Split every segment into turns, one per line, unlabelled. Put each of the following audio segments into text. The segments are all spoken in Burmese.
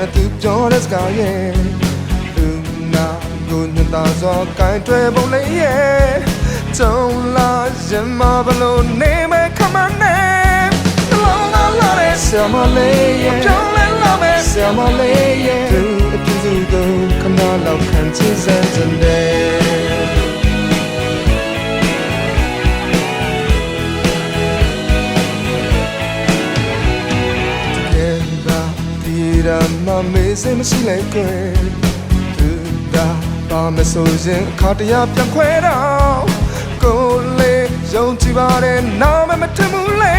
နဲ့သူပြောတဲ့စကားရဲ့လူနာကိုညတာစောကိုင်းတွဲပုံလေးရဲ့တုံးလာရင်မဘလို့နေမဲ့ခမနဲ့လောလာလာတဲ့ဆမလေးရဲ့ပြောင်းလဲလာမဲ့ဆမလေးရဲ့သူအတူတူကိုခဏလောက်ခံချင်စ ဒီရမမေးစမရှိလိုက်ခွဲသူဒါပါမဆိုရင်အခါတရပြန်ခွဲတော့ကိုလေးယုံကြည်ပါတဲ့နာမမထင်ဘူးလေ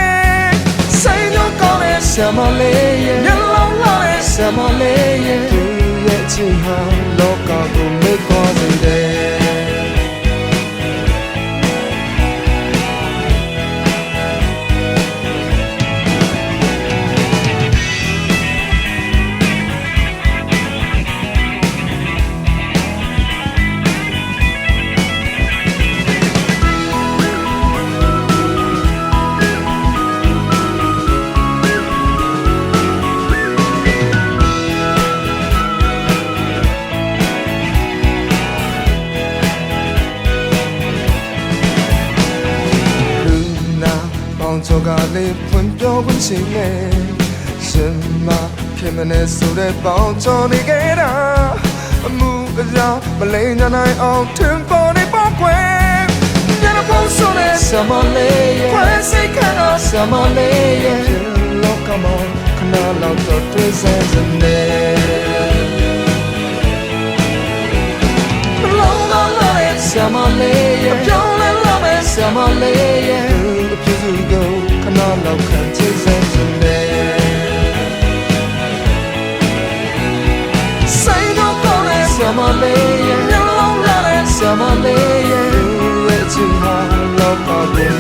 စိတ်ရောကောင်းတဲ့ဆမလေးရဲ့မျက်လုံးလာတဲ့ဆမလေးရဲ့သူရဲ့ချစ်ဟာလောကကိုမေ့သွားစေတယ် ပေါင်းချောကလေးဖွင့်ပြောခွင့်ရှိနေရှင်မခင်မနဲ့ဆိုတဲ့ပေါင်းချောနေခဲ့တာအမှုအရာမလိမ်ညာနိုင်အောင်ထင်ပေါ်နေပေါ့ကွယ်ညနေပုံဆိုတဲ့ဆမလေးရဲ့ခွဲစိတ်ခါတော့ဆမလေးရဲ့လောကမောခဏလောက်တော့တွေ့စမ်းစနေ Long long long summer lay ပြောင်းလဲလာမဲ့ summer lay အပြည့်စုံကိုခဏ လောက်ခံချစ်စမ်းစနေဆိုင်တော့ကောင်းတဲ့ summer lay ညလုံးလာတဲ့ summer lay ရဲ့ချစ်ဟာလောကကိုမေ့သွားစေ